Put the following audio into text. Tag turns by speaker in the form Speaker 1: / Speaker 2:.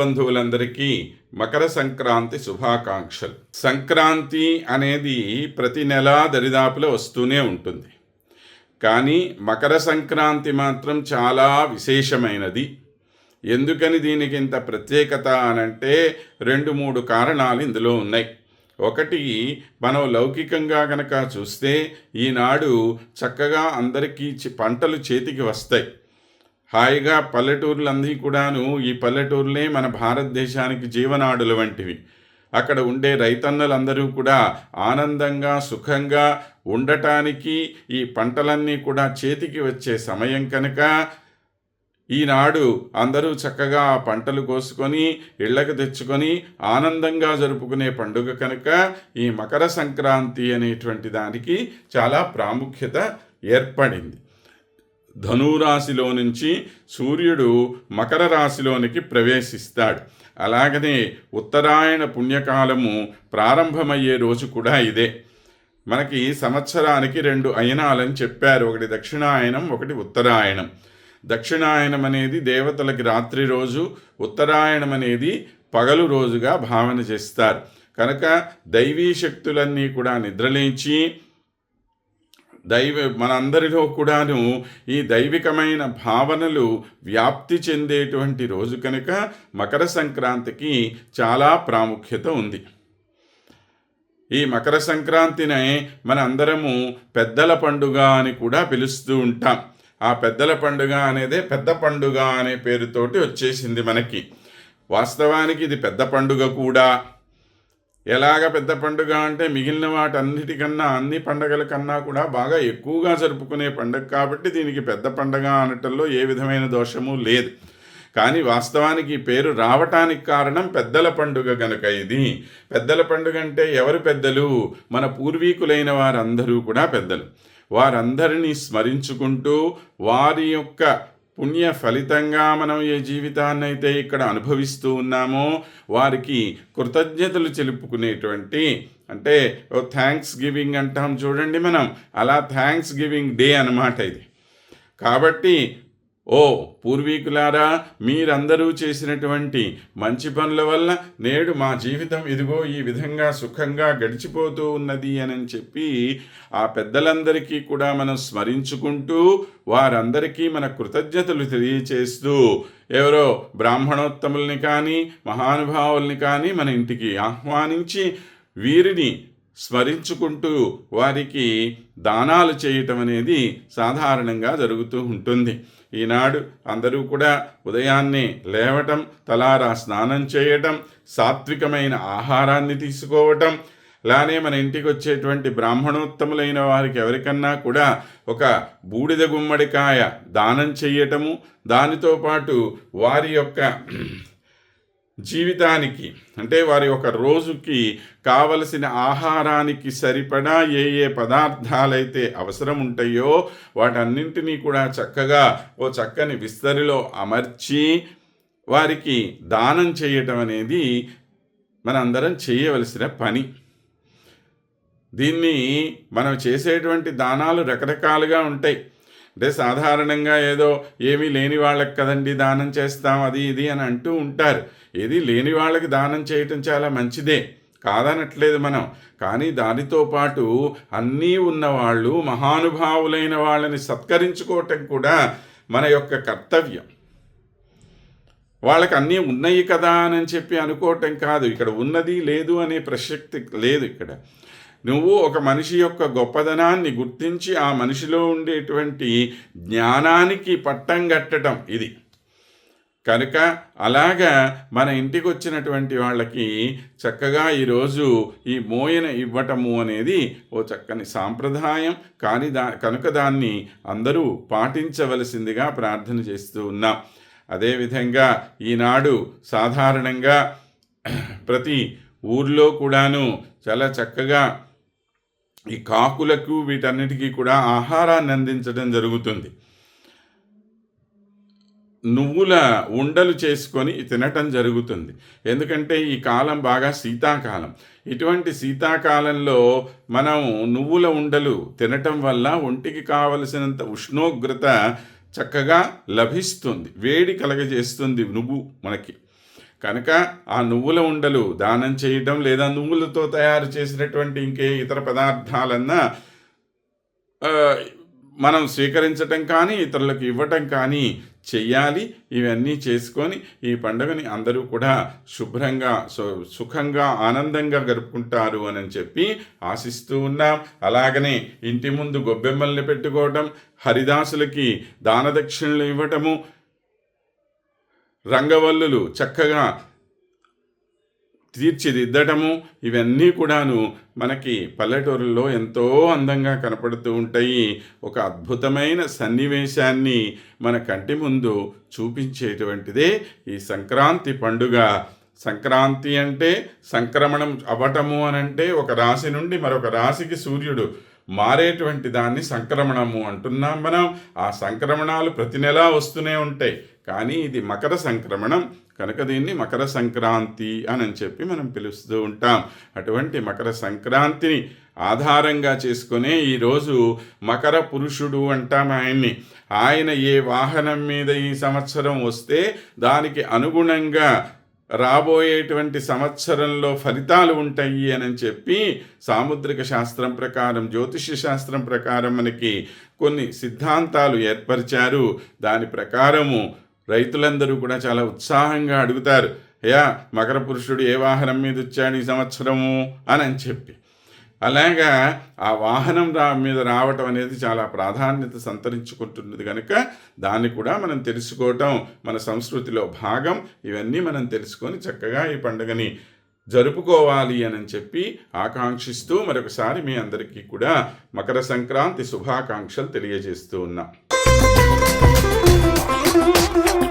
Speaker 1: బంధువులందరికీ మకర సంక్రాంతి శుభాకాంక్షలు. సంక్రాంతి అనేది ప్రతి నెలా దరిదాపులో వస్తూనే ఉంటుంది. కానీ మకర సంక్రాంతి మాత్రం చాలా విశేషమైనది. ఎందుకని దీనికి ఇంత ప్రత్యేకత అనంటే రెండు మూడు కారణాలు ఇందులో ఉన్నాయి. ఒకటి మనం లౌకికంగా కనుక చూస్తే ఈనాడు చక్కగా అందరికీ పంటలు చేతికి వస్తాయి. హాయిగా పల్లెటూర్లన్నీ కూడాను ఈ పల్లెటూర్లే మన భారతదేశానికి జీవనాడుల వంటివి. అక్కడ ఉండే రైతన్నలందరూ కూడా ఆనందంగా సుఖంగా ఉండటానికి ఈ పంటలన్నీ కూడా చేతికి వచ్చే సమయం కనుక ఈనాడు అందరూ చక్కగా ఆ పంటలు కోసుకొని ఇళ్ళకు తెచ్చుకొని ఆనందంగా జరుపుకునే పండుగ కనుక ఈ మకర సంక్రాంతి అనేటువంటి దానికి చాలా ప్రాముఖ్యత ఏర్పడింది. ధనురాశిలో నుంచి సూర్యుడు మకర రాశిలోనికి ప్రవేశిస్తాడు. అలాగనే ఉత్తరాయణ పుణ్యకాలము ప్రారంభమయ్యే రోజు కూడా ఇదే. మనకి సంవత్సరానికి రెండు అయనాలని చెప్పారు. ఒకటి దక్షిణాయనం ఒకటి ఉత్తరాయణం. దక్షిణాయనం అనేది దేవతలకి రాత్రి రోజు ఉత్తరాయణం అనేది పగలు రోజుగా భావన చేస్తారు. కనుక దైవీ శక్తులన్నీ కూడా నిద్రలేచి దైవ మనందరిలో కూడాను ఈ దైవికమైన భావనలు వ్యాప్తి చెందేటువంటి రోజు కనుక మకర సంక్రాంతికి చాలా ప్రాముఖ్యత ఉంది. ఈ మకర సంక్రాంతినే మన అందరము పెద్దల పండుగ అని కూడా పిలుస్తూ ఉంటాం. ఆ పెద్దల పండుగ అనేదే పెద్ద పండుగ అనే పేరుతోటి వచ్చేసింది మనకి. వాస్తవానికి ఇది పెద్ద పండుగ కూడా. ఎలాగ పెద్ద పండుగ అంటే మిగిలిన వాటన్నిటికన్నా అన్ని పండగల కన్నా కూడా బాగా ఎక్కువగా జరుపుకునే పండుగ కాబట్టి దీనికి పెద్ద పండగ అనటంలో ఏ విధమైన దోషము లేదు. కానీ వాస్తవానికి ఈ పేరు రావటానికి కారణం పెద్దల పండుగ గనుక ఇది. పెద్దల పండుగ అంటే ఎవరు పెద్దలు? మన పూర్వీకులైన వారందరూ కూడా పెద్దలు. వారందరినీ స్మరించుకుంటూ వారి యొక్క పుణ్య ఫలితంగా మనం ఏ జీవితాన్ని అయితే ఇక్కడ అనుభవిస్తూ ఉన్నామో వారికి కృతజ్ఞతలు చెలుపుకునేటువంటి అంటే ఓ థ్యాంక్స్ గివింగ్ అంటాం చూడండి మనం. అలా థ్యాంక్స్ గివింగ్ డే అన్నమాట ఇది. కాబట్టి ఓ పూర్వీకులారా మీరందరూ చేసినటువంటి మంచి పనుల వల్ల నేడు మా జీవితం ఇదిగో ఈ విధంగా సుఖంగా గడిచిపోతూ ఉన్నది అని చెప్పి ఆ పెద్దలందరికీ కూడా మనం స్మరించుకుంటూ వారందరికీ మన కృతజ్ఞతలు తెలియచేస్తూ ఎవరో బ్రాహ్మణోత్తముల్ని కానీ మహానుభావుల్ని కానీ మన ఇంటికి ఆహ్వానించి వీరిని స్మరించుకుంటూ వారికి దానాలు చేయటం అనేది సాధారణంగా జరుగుతూ ఉంటుంది. ఈనాడు అందరూ కూడా ఉదయాన్నే లేవటం తలారా స్నానం చేయటం సాత్వికమైన ఆహారాన్ని తీసుకోవటం అలానే మన ఇంటికి వచ్చేటువంటి బ్రాహ్మణోత్తములైన వారికి ఎవరికన్నా కూడా ఒక బూడిద గుమ్మడికాయ దానం చేయటము దానితో పాటు వారి యొక్క జీవితానికి అంటే వారి ఒక రోజుకి కావలసిన ఆహారానికి సరిపడా ఏ ఏ పదార్థాలైతే అవసరం ఉంటాయో వాటన్నింటినీ కూడా చక్కగా ఓ చక్కని విస్తరిలో అమర్చి వారికి దానం చేయటం అనేది మనందరం చేయవలసిన పని. దీన్ని మనం చేసేటువంటి దానాలు రకరకాలుగా ఉంటాయి. అంటే సాధారణంగా ఏదో ఏమీ లేని వాళ్ళకి కదండి దానం చేస్తాం అది ఇది అని అంటూ ఉంటారు. ఏది లేని వాళ్ళకి దానం చేయటం చాలా మంచిదే. కాదనట్లేదు మనం. కానీ దానితో పాటు అన్నీ ఉన్నవాళ్ళు మహానుభావులైన వాళ్ళని సత్కరించుకోవటం కూడా మన యొక్క కర్తవ్యం. వాళ్ళకి అన్నీ ఉన్నాయి కదా అని చెప్పి అనుకోవటం కాదు. ఇక్కడ ఉన్నది లేదు అనే ప్రసక్తి లేదు ఇక్కడ. నువ్వు ఒక మనిషి యొక్క గొప్పదనాన్ని గుర్తించి ఆ మనిషిలో ఉండేటువంటి జ్ఞానానికి పట్టం కట్టడం ఇది. కనుక అలాగా మన ఇంటికి వచ్చినటువంటి వాళ్ళకి చక్కగా ఈరోజు ఈ మోయన ఇవ్వటము అనేది ఓ చక్కని సాంప్రదాయం. కానీ దా కనుక దాన్ని అందరూ పాటించవలసిందిగా ప్రార్థన చేస్తూ ఉన్నాం. అదేవిధంగా ఈనాడు సాధారణంగా ప్రతి ఊర్లో కూడాను చాలా చక్కగా ఈ కాకులకు వీటన్నిటికీ కూడా ఆహారాన్ని అందించడం జరుగుతుంది. నువ్వుల ఉండలు చేసుకొని తినటం జరుగుతుంది. ఎందుకంటే ఈ కాలం బాగా శీతాకాలం. ఇటువంటి శీతాకాలంలో మనం నువ్వుల ఉండలు తినటం వల్ల ఒంటికి కావలసినంత ఉష్ణోగ్రత చక్కగా లభిస్తుంది. వేడి కలగజేస్తుంది నువ్వు మనకి. కనుక ఆ నువ్వుల ఉండలు దానం చేయటం లేదా నువ్వులతో తయారు చేసినటువంటి ఇంకే ఇతర పదార్థాలన్నా మనం స్వీకరించటం కానీ ఇతరులకు ఇవ్వటం కానీ చెయ్యాలి. ఇవన్నీ చేసుకొని ఈ పండుగని అందరూ కూడా శుభ్రంగా సు- సుఖంగా ఆనందంగా గడుపుకుంటారు అని చెప్పి ఆశిస్తూ ఉన్నాం. అలాగనే ఇంటి ముందు గొబ్బెమ్మల్ని పెట్టుకోవటం హరిదాసులకి దానదక్షిణలు ఇవ్వటము రంగవల్లులు చక్కగా తీర్చిదిద్దటము ఇవన్నీ కూడాను మనకి పల్లెటూరులో ఎంతో అందంగా కనపడుతూ ఉంటాయి. ఒక అద్భుతమైన సన్నివేశాన్ని మన కంటి ముందు చూపించేటువంటిదే ఈ సంక్రాంతి పండుగ. సంక్రాంతి అంటే సంక్రమణం అవ్వటము అని అంటే ఒక రాశి నుండి మరొక రాశికి సూర్యుడు మారేటువంటి దాన్ని సంక్రమణము అంటున్నాం మనం. ఆ సంక్రమణాలు ప్రతి నెలా వస్తూనే ఉంటాయి. కానీ ఇది మకర సంక్రమణం. కనుక దీన్ని మకర సంక్రాంతి అని చెప్పి మనం పిలుస్తూ ఉంటాం. అటువంటి మకర సంక్రాంతిని ఆధారంగా చేసుకునే ఈరోజు మకర పురుషుడు అంటాం ఆయన్ని. ఆయన ఏ వాహనం మీద ఈ సంవత్సరం వస్తే దానికి అనుగుణంగా రాబోయేటువంటి సంవత్సరంలో ఫలితాలు ఉంటాయి అని చెప్పి సాముద్రిక శాస్త్రం ప్రకారం జ్యోతిష్య శాస్త్రం ప్రకారం మనకి కొన్ని సిద్ధాంతాలు ఏర్పరిచారు. దాని ప్రకారము రైతులందరూ కూడా చాలా ఉత్సాహంగా అడుగుతారు అయ్యా మకర పురుషుడు ఏ వాహనం మీద వచ్చాడు ఈ సంవత్సరము? అని అని చెప్పి. అలాగా ఆ వాహనం రా మీద రావటం అనేది చాలా ప్రాధాన్యత సంతరించుకుంటున్నది కనుక దాన్ని కూడా మనం తెలుసుకోవటం మన సంస్కృతిలో భాగం ఇవన్నీ మనం తెలుసుకొని చక్కగా ఈ పండుగని జరుపుకోవాలి అని చెప్పి ఆకాంక్షిస్తూ మరొకసారి మీ అందరికీ కూడా మకర సంక్రాంతి శుభాకాంక్షలు తెలియజేస్తూ ఉన్నాం. Mm-hmm.